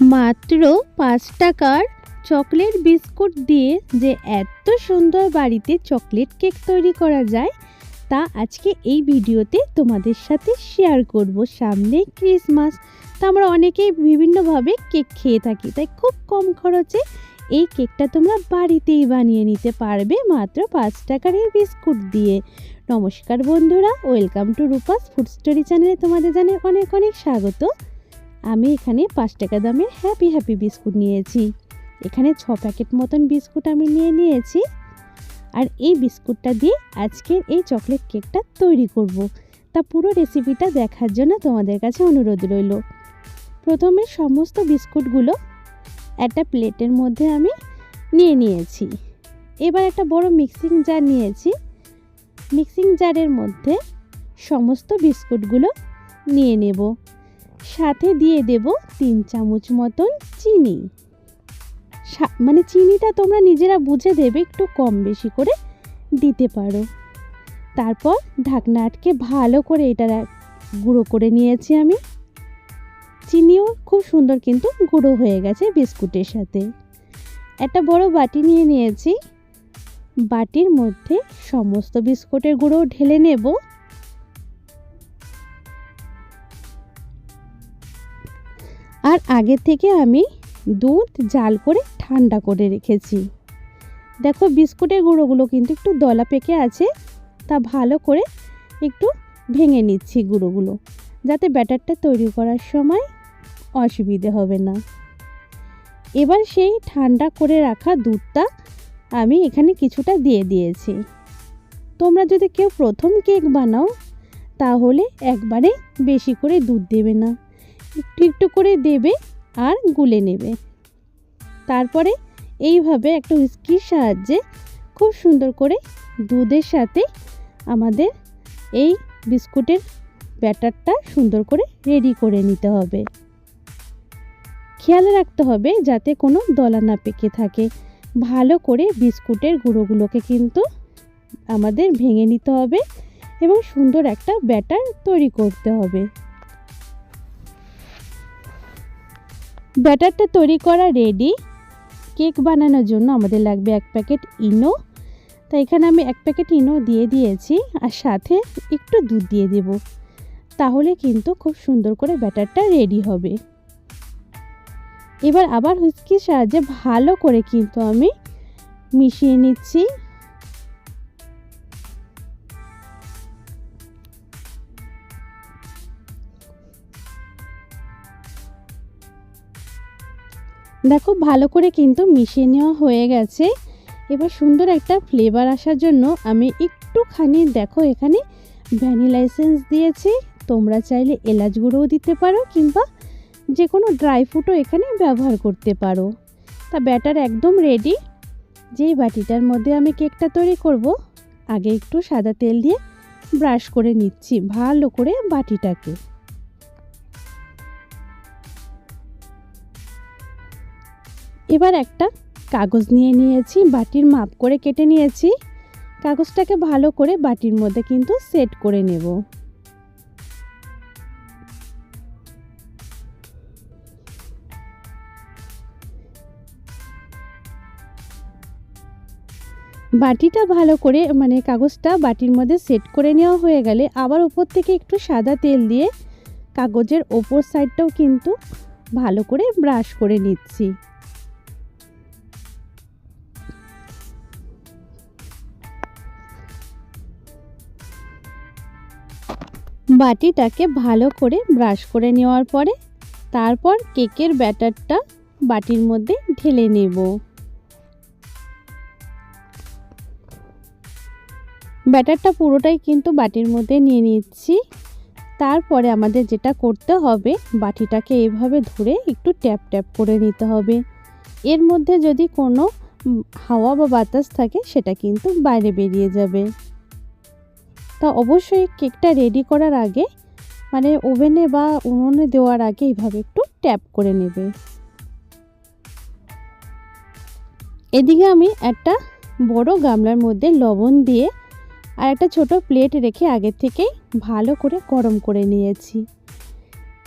মাত্র পাঁচ টাকার চকলেট বিস্কুট দিয়ে যে এত সুন্দর বাড়িতে চকলেট কেক তৈরি করা যায়, তা আজকে এই ভিডিওতে তোমাদের সাথে শেয়ার করব। সামনে ক্রিসমাস তা আমরা অনেকেই বিভিন্নভাবে কেক খেয়ে থাকি, তাই খুব কম খরচে এই কেকটা তোমরা বাড়িতেই বানিয়ে নিতে পারবে মাত্র পাঁচ টাকার এই বিস্কুট দিয়ে। নমস্কার বন্ধুরা, welcome to Rupa's food story চ্যানেলে তোমাদের জানে অনেক অনেক স্বাগত। আমি এখানে পাঁচ টাকা দামের হ্যাপি হ্যাপি বিস্কুট নিয়েছি। এখানে ছ প্যাকেট মতন বিস্কুট আমি নিয়ে নিয়েছি। আর এই বিস্কুটটা দিয়ে আজকের এই চকলেট কেকটা তৈরি করব। তা পুরো রেসিপিটা দেখার জন্য তোমাদের কাছে অনুরোধ রইল। প্রথমে সমস্ত বিস্কুটগুলো একটা প্লেটের মধ্যে আমি নিয়ে নিয়েছি। এবার একটা বড় মিক্সিং জার নিয়েছি। মিক্সিং জারের মধ্যে সমস্ত বিস্কুটগুলো নিয়ে নেব। সাথে দিয়ে দেব তিন চামচ মতন চিনি। মানে চিনিটা তোমরা নিজেরা বুঝে দেবে, একটু কম বেশি করে দিতে পারো। তারপর ঢাকনা আটকে ভালো করে এটা গুঁড়ো করে নিয়েছি আমি। চিনিও খুব সুন্দর কিন্তু গুঁড়ো হয়ে গেছে বিস্কুটের সাথে। একটা বড় বাটি নিয়ে নিয়েছি। বাটির মধ্যে সমস্ত বিস্কুটের গুঁড়ো ঢেলে নেব। আর আগে থেকে আমি দুধ জাল করে ঠান্ডা করে রেখেছি। দেখো বিস্কুটের গুঁড়োগুলো কিন্তু একটু দলা পেকে আছে, তা ভালো করে একটু ভেঙে নিচ্ছি গুঁড়োগুলো, যাতে ব্যাটারটা তৈরি করার সময় অসুবিধে হবে না। এবার সেই ঠান্ডা করে রাখা দুধটা আমি এখানে কিছুটা দিয়ে দিয়েছি। তোমরা যদি কেউ প্রথম কেক বানাও, তাহলে একবারে বেশি করে দুধ দেবে না। একটু একটু করে দেবে আর গুলে নেবে। তারপরে এইভাবে একটা হুইস্কির সাহায্যে খুব সুন্দর করে দুধের সাথে আমাদের এই বিস্কুটের ব্যাটারটা সুন্দর করে রেডি করে নিতে হবে। খেয়াল রাখতে হবে যাতে কোনো দলা না পেকে থাকে। ভালো করে বিস্কুটের গুঁড়োগুলোকে কিন্তু আমাদের ভেঙে নিতে হবে এবং সুন্দর একটা ব্যাটার তৈরি করতে হবে। ব্যাটারটা তৈরি করা রেডি কেক বানানোর জন্য আমাদের লাগবে এক প্যাকেট ইনো। তা এখানে আমি এক প্যাকেট ইনো দিয়ে দিয়েছি, আর সাথে একটু দুধ দিয়ে দেব। তাহলে কিন্তু খুব সুন্দর করে ব্যাটারটা রেডি হবে। এবার আবার হুইস্কির সাহায্যে ভালো করে কিন্তু আমি মিশিয়ে নিচ্ছি। দেখো, ভালো করে কিন্তু মিশিয়ে নেওয়া হয়ে গেছে। এবার সুন্দর একটা ফ্লেভার আসার জন্য আমি একটুখানি দেখো, এখানে ভ্যানিলা এসেন্স দিয়েছি। তোমরা চাইলে এলাচ গুঁড়োও দিতে পারো কিংবা যে কোনো ড্রাই ফ্রুটও এখানে ব্যবহার করতে পারো। তা ব্যাটার একদম রেডি যেই বাটিটার মধ্যে আমি কেকটা তৈরি করব, আগে একটু সাদা তেল দিয়ে ব্রাশ করে নিচ্ছি, ভালো করে বাটিটাকে। এবার একটা কাগজ নিয়ে নিয়েছি, বাটির মাপ করে কেটে নিয়েছি। কাগজটাকে ভালো করে বাটির মধ্যে কিন্তু সেট করে নেব। বাটিটা ভালো করে মানে কাগজটা বাটির মধ্যে সেট করে নেওয়া হয়ে গেলে আবার উপর থেকে একটু সাদা তেল দিয়ে কাগজের ওপর সাইডটাও কিন্তু ভালো করে ব্রাশ করে নিচ্ছি। বাটিটাকে ভালো করে ব্রাশ করে নেওয়ার পরে তারপর কেকের ব্যাটারটা বাটির মধ্যে ঢেলে নেব। ব্যাটারটা পুরোটাই কিন্তু বাটির মধ্যে নিয়ে নিচ্ছি। তারপরে আমাদের যেটা করতে হবে, বাটিটাকে এভাবে ধরে একটু ট্যাপ ট্যাপ করে নিতে হবে। এর মধ্যে যদি কোনো হাওয়া বা বাতাস থাকে, সেটা কিন্তু বাইরে বেরিয়ে যাবে। তা অবশ্যই কেকটা রেডি করার আগে মানে ওভেনে বা উনুনে দেওয়ার আগে এইভাবে একটু ট্যাপ করে নেবে। এদিকে আমি একটা বড় গামলার মধ্যে লবণ দিয়ে আর একটা ছোট প্লেট রেখে আগে থেকেই ভালো করে গরম করে নিয়েছি।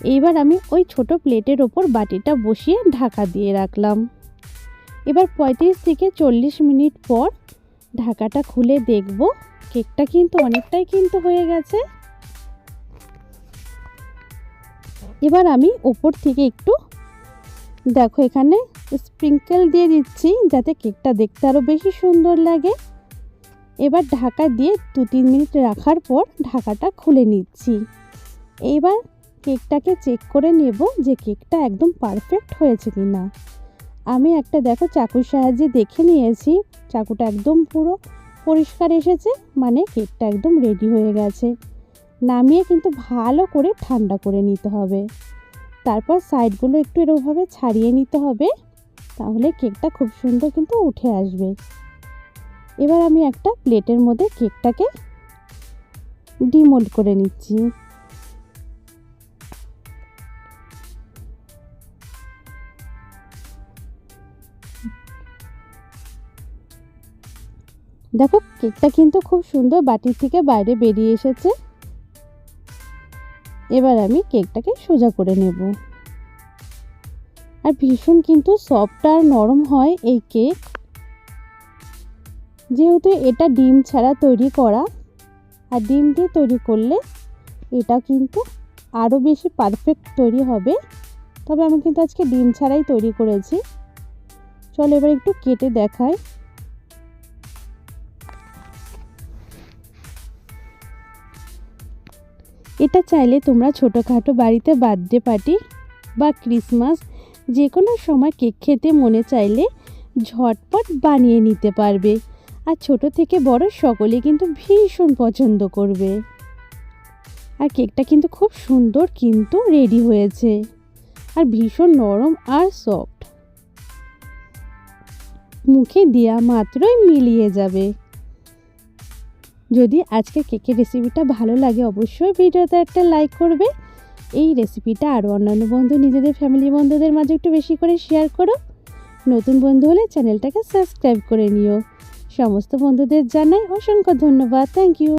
এইবার আমি ওই ছোট প্লেটের ওপর বাটিটা বসিয়ে ঢাকা দিয়ে রাখলাম। এবার পঁয়ত্রিশ থেকে চল্লিশ মিনিট পর ঢাকাটা খুলে দেখব। কেকটা কিন্তু অনেকটাই কিন্তু হয়ে গেছে। এবার আমি ওপর থেকে একটু, দেখো এখানে স্প্রিঙ্কেল দিয়ে দিচ্ছি যাতে কেকটা দেখতে আরও বেশি সুন্দর লাগে। এবার ঢাকা দিয়ে দু তিন মিনিট রাখার পর ঢাকাটা খুলে নিচ্ছি। এইবার কেকটাকে চেক করে নেব যে কেকটা একদম পারফেক্ট হয়েছে কি না আমি একটা দেখো চাকুর সাহায্যে দেখে নিয়েছি। চাকুটা একদম পুরো পরিষ্কার এসেছে মানে কেকটা একদম রেডি হয়ে গেছে। নামিয়ে কিন্তু ভালো করে ঠান্ডা করে নিতে হবে। তারপর সাইডগুলো একটু এরকমভাবে ছাড়িয়ে নিতে হবে, তাহলে কেকটা খুব সুন্দর কিন্তু উঠে আসবে। এবার আমি একটা প্লেটের মধ্যে কেকটাকে ডিমোল্ড করে নিচ্ছি। দেখো, কেকটা কিন্তু খুব সুন্দর বাটির থেকে বাইরে বেরিয়ে এসেছে। এবার আমি কেকটাকে সোজা করে নেব। আর ভীষণ কিন্তু সফট আর নরম হয় এই কেক। যেহেতু এটা ডিম ছাড়া তৈরি করা, আর ডিম দিয়ে তৈরি করলে এটা কিন্তু আরও বেশি পারফেক্ট তৈরি হবে। তবে আমি কিন্তু আজকে ডিম ছাড়াই তৈরি করেছি। চলো এবার একটু কেটে দেখাই। এটা চাইলে তোমরা ছোটোখাটো বাড়িতে বার্থডে পার্টি বা ক্রিসমাস যে কোনো সময় কেক খেতে মনে চাইলে ঝটপট বানিয়ে নিতে পারবে। আর ছোট থেকে বড় সকলে কিন্তু ভীষণ পছন্দ করবে। আর কেকটা কিন্তু খুব সুন্দর কিন্তু রেডি হয়েছে। আর ভীষণ নরম আর সফট। মুখে দেওয়া মাত্রই মিলিয়ে যাবে। যদি আজকে কেকের রেসিপিটা ভালো লাগে, অবশ্যই ভিডিওতে একটা লাইক করবে। এই রেসিপিটা আরও অন্যান্য বন্ধু, নিজেদের ফ্যামিলি বন্ধুদের মাঝে একটু বেশি করে শেয়ার করো। নতুন বন্ধু হলে চ্যানেলটাকে সাবস্ক্রাইব করে নিও। সমস্ত বন্ধুদের জানাই অসংখ্য ধন্যবাদ। Thank you